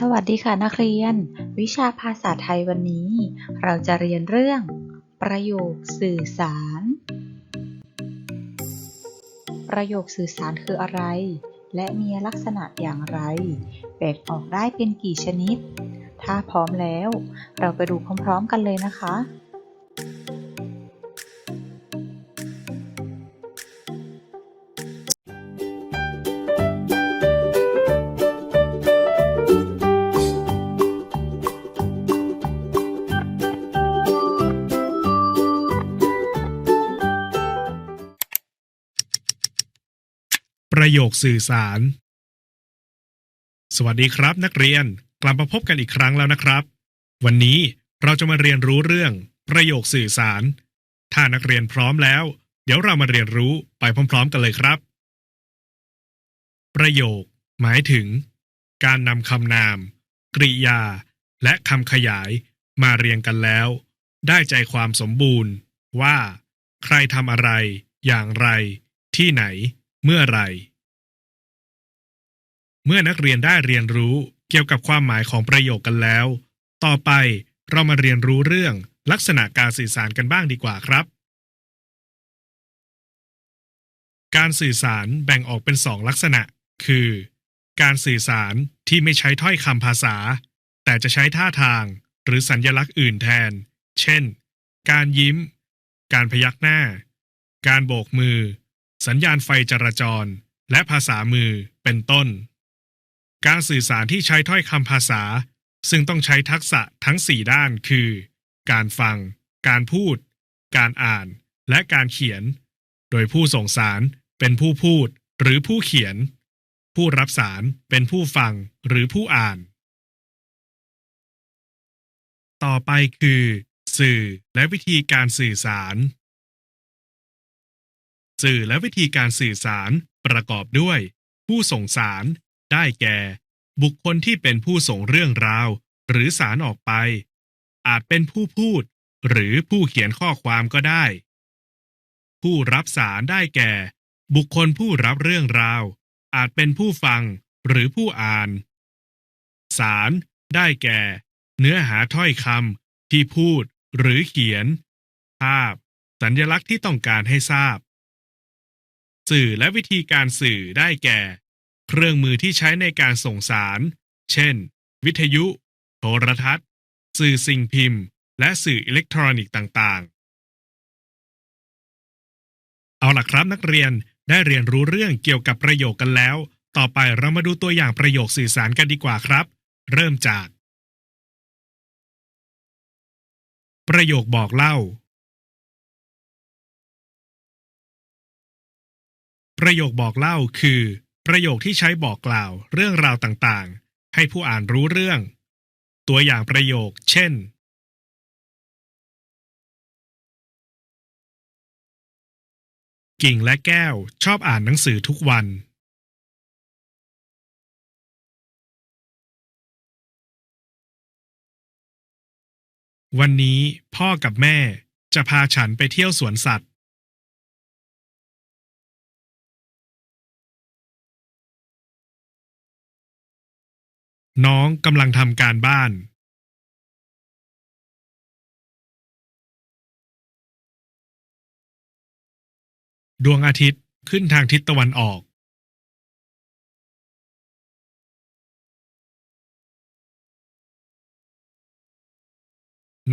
สวัสดีค่ะนักเรียน วิชาภาษาไทยวันนี้ เราจะเรียนเรื่อง ประโยคสื่อสาร ประโยคสื่อสารคืออะไร และมีลักษณะอย่างไร แบ่งออกได้เป็นกี่ชนิด ถ้าพร้อมแล้ว เราไปดูพร้อมๆกันเลยนะคะ ประโยคสื่อสาร สวัสดีครับ นักเรียนกลับมาพบกันอีกครั้งแล้วนะครับ วันนี้เราจะมาเรียนรู้เรื่อง ประโยคสื่อสาร ถ้านักเรียนพร้อมแล้ว เดี๋ยวเรามาเรียนรู้ไปพร้อม ๆ กันเลยครับ ประโยค หมายถึง การนำคำนาม กริยา และคำขยายมาเรียงกันแล้ว ได้ใจความสมบูรณ์ ว่า ใครทำอะไร อย่างไร ที่ไหนเมื่อไหร เมื่อนักเรียนได้เรียนรู้เกี่ยวกับความหมายของประโยคกันแล้ว ต่อไปเรามาเรียนรู้เรื่องลักษณะการสื่อสารกันบ้างดีกว่าครับ การสื่อสารแบ่งออกเป็นสองลักษณะ คือ การสื่อสารที่ไม่ใช้ถ้อยคำภาษา แต่จะใช้ท่าทาง หรือสัญญลักษณ์อื่นแทน เช่น การยิ้ม การพยักหน้า การโบกมือ สัญญาณไฟจราจร และภาษามือเป็นต้น การสื่อสารที่ใช้ถ้อยคำภาษา ซึ่งต้องใช้ทักษะทั้ง 4 ด้านคือ การฟัง การพูด การอ่าน และการเขียน โดยผู้ส่งสารเป็นผู้พูดหรือผู้เขียน ผู้รับสารเป็นผู้ฟังหรือผู้อ่าน ต่อไปคือ สื่อและวิธีการสื่อสาร สื่อและวิธีการสื่อสารประกอบด้วย ผู้ส่งสาร ได้แก่ บุคคลที่เป็นผู้ส่งเรื่องราว หรือสารออกไป อาจเป็นผู้พูด หรือผู้เขียนข้อความก็ได้ ผู้รับสารได้แก่ บุคคลผู้รับเรื่องราว อาจเป็นผู้ฟัง หรือผู้อ่าน สารได้แก่ เนื้อหาถ้อยคำที่พูด หรือเขียน ภาพ สัญลักษณ์ที่ต้องการให้ทราบ สื่อและวิธีการสื่อได้แก่ เครื่องมือที่ใช้ในการส่งสาร เช่น วิทยุ โทรทัศน์ สื่อสิ่งพิมพ์ และสื่ออิเล็กทรอนิกส์ต่างๆ เอาล่ะครับนักเรียนได้เรียนรู้เรื่องเกี่ยวกับประโยคกันแล้ว ต่อไปเรามาดูตัวอย่างประโยคสื่อสารกันดีกว่าครับ เริ่มจาก ประโยคบอกเล่า ประโยคบอกเล่าคือ ประโยคที่ใช้บอกกล่าวเรื่องราวต่างๆ ให้ผู้อ่านรู้เรื่อง ตัวอย่างประโยค เช่น กิ่งและแก้วชอบอ่านหนังสือทุกวัน วันนี้พ่อกับแม่จะพาฉันไปเที่ยวสวนสัตว์ น้องกำลังทำการบ้านดวงอาทิตย์ขึ้นทางทิศตะวันออก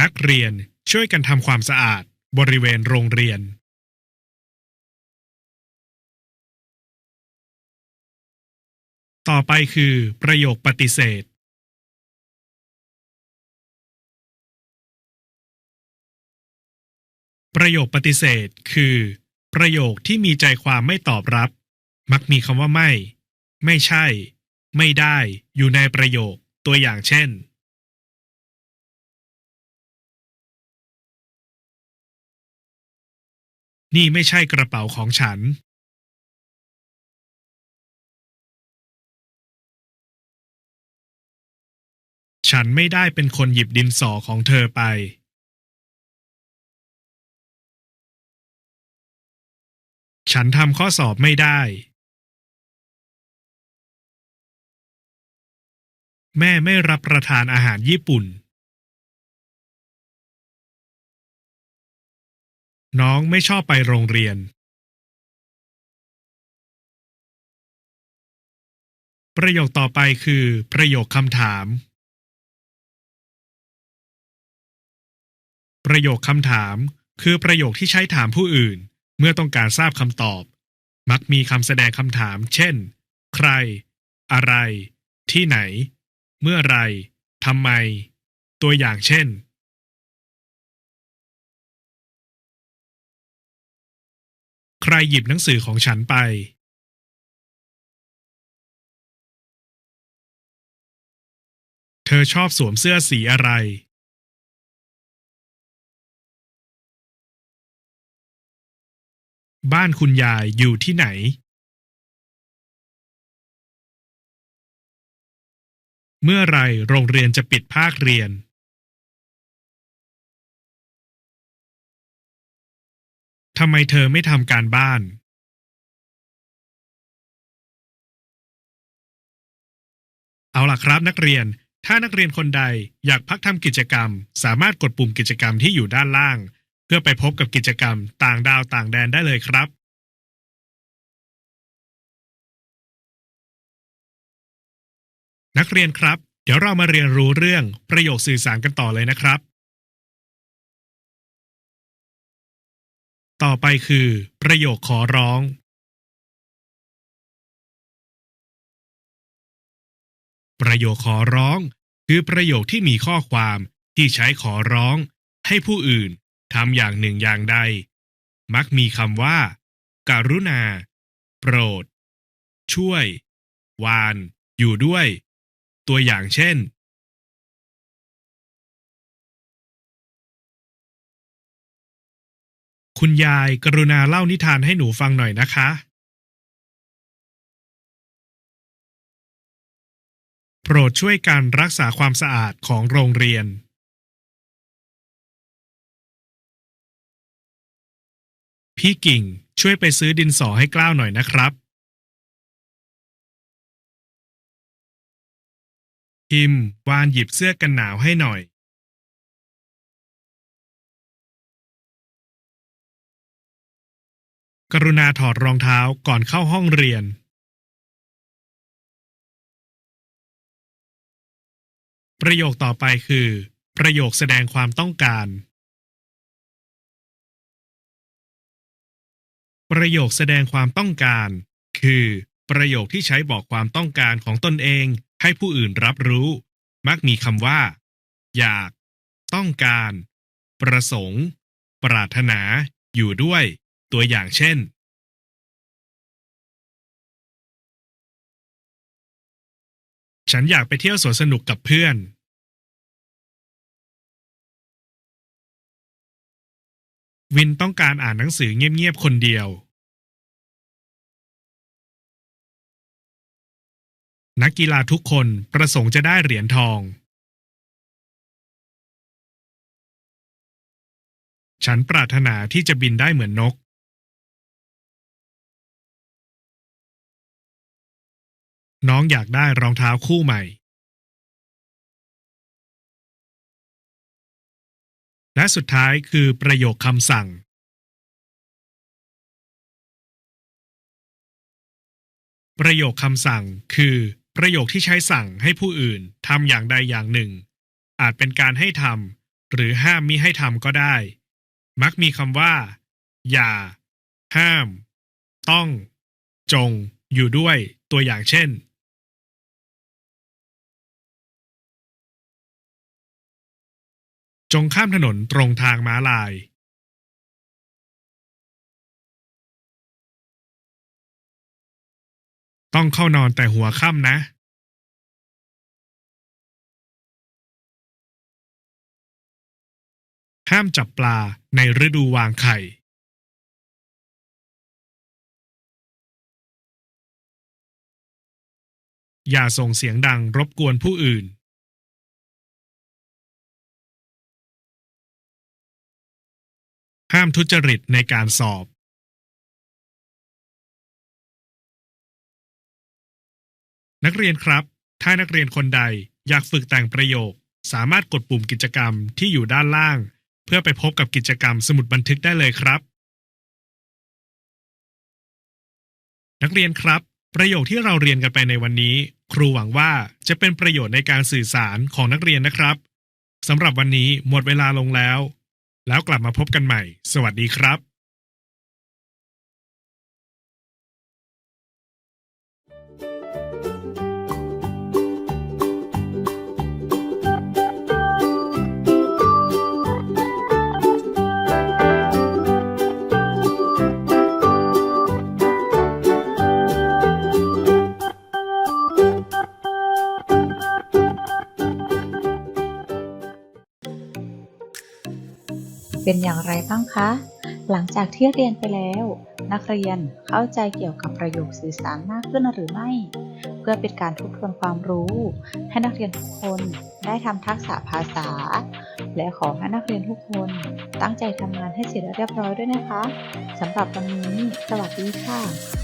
นักเรียนช่วยกันทำความสะอาดบริเวณโรงเรียน ต่อไปคือประโยคปฏิเสธประโยคปฏิเสธคือ ประโยคที่มีใจความไม่ตอบรับ มักมีคำว่าไม่ ไม่ใช่ ไม่ได้ อยู่ในประโยคตัวอย่างเช่น นี่ไม่ใช่กระเป๋าของฉัน ฉันไม่ได้เป็นคนหยิบดินสอของเธอไปฉันทำข้อสอบไม่ได้ แม่ไม่รับประทานอาหารญี่ปุ่น น้องไม่ชอบไปโรงเรียน ประโยคต่อไปคือ ประโยคคำถาม ประโยคคำถาม คือประโยคที่ใช้ถามผู้อื่น เมื่อต้องการทราบคำตอบ มักมีคำแสดงคำถาม เช่น ใคร อะไร ที่ไหน เมื่อไรทำไม ตัวอย่างเช่น ใครหยิบหนังสือของฉันไป เธอชอบสวมเสื้อสีอะไร บ้านคุณยายอยู่ที่ไหนเมื่อไรโรงเรียนจะปิดภาคเรียน ทำไมเธอไม่ทำการบ้าน เอาล่ะครับนักเรียน ถ้านักเรียนคนใดอยากพักทำกิจกรรม สามารถกดปุ่มกิจกรรมที่อยู่ด้านล่าง พื่อไปพบกับกิจกรรมต่างดาวต่างแดนได้เลยครับนักเรียนครับ เดี๋ยวเรามาเรียนรู้เรื่องประโยคสื่อสารกันต่อเลยนะครับ ต่อไปคือ ประโยคขอร้อง ประโยคขอร้อง คือประโยคที่มีข้อความที่ใช้ขอร้อง ให้ผู้อื่น ทำอย่างหนึ่งอย่างใด มักมีคำว่าการุณา โปรด ช่วย วาน อยู่ด้วย ตัวอย่างเช่น คุณยายกรุณาเล่านิทานให้หนูฟังหน่อยนะคะ โปรดช่วยการรักษาความสะอาดของโรงเรียน พี่กิ่ง ช่วยไปซื้อดินสอให้กล้าวหน่อยนะครับ พิมพ์วานหยิบเสื้อกันหนาวให้หน่อย กรุณาถอดรองเท้าก่อนเข้าห้องเรียน ประโยคต่อไปคือ ประโยคแสดงความต้องการ ประโยคแสดงความต้องการ คือ ประโยคที่ใช้บอกความต้องการของตนเอง ให้ผู้อื่นรับรู้ มักมีคำว่า อยาก ต้องการ ประสงค์ ปรารถนา อยู่ด้วย ตัวอย่างเช่น ฉันอยากไปเที่ยวสวนสนุกกับเพื่อน วินต้องการอ่านหนังสือเงียบๆคนเดียว นักกีฬาทุกคนประสงค์จะได้เหรียญทอง ฉันปรารถนาที่จะบินได้เหมือนนก น้องอยากได้รองเท้าคู่ใหม่ และสุดท้ายคือประโยคคำสั่ง ประโยคคำสั่งคือ ประโยคที่ใช้สั่งให้ผู้อื่นทำอย่างใดอย่างหนึ่ง อาจเป็นการให้ทำหรือห้ามมิให้ทำก็ได้ มักมีคำว่า อย่า ห้าม ต้อง จง อยู่ด้วย ตัวอย่างเช่น จงข้ามถนนตรงทางม้าลายต้องเข้านอนแต่หัวค่ำนะ ห้ามจับปลาในฤดูวางไข่ อย่าส่งเสียงดังรบกวนผู้อื่น ห้ามทุจริตในการสอบนักเรียนครับ ถ้านักเรียนคนใดอยากฝึกแต่งประโยค สามารถกดปุ่มกิจกรรมที่อยู่ด้านล่าง เพื่อไปพบกับกิจกรรมสมุดบันทึกได้เลยครับ นักเรียนครับ ประโยคที่เราเรียนกันไปในวันนี้ ครูหวังว่าจะเป็นประโยชน์ในการสื่อสารของนักเรียนนะครับสำหรับวันนี้หมดเวลาลงแล้ว แล้วกลับมาพบกันใหม่ สวัสดีครับ เป็นอย่างไรบ้างคะ หลังจากที่เรียนไปแล้ว นักเรียนเข้าใจเกี่ยวกับประโยคสื่อสารมากขึ้นหรือไม่ เพื่อเป็นการทบทวนความรู้ ให้นักเรียนทุกคนได้ทำทักษะภาษา และขอให้นักเรียนทุกคนตั้งใจทำงานให้เสร็จเรียบร้อยด้วยนะคะสำหรับวันนี้ สวัสดีค่ะ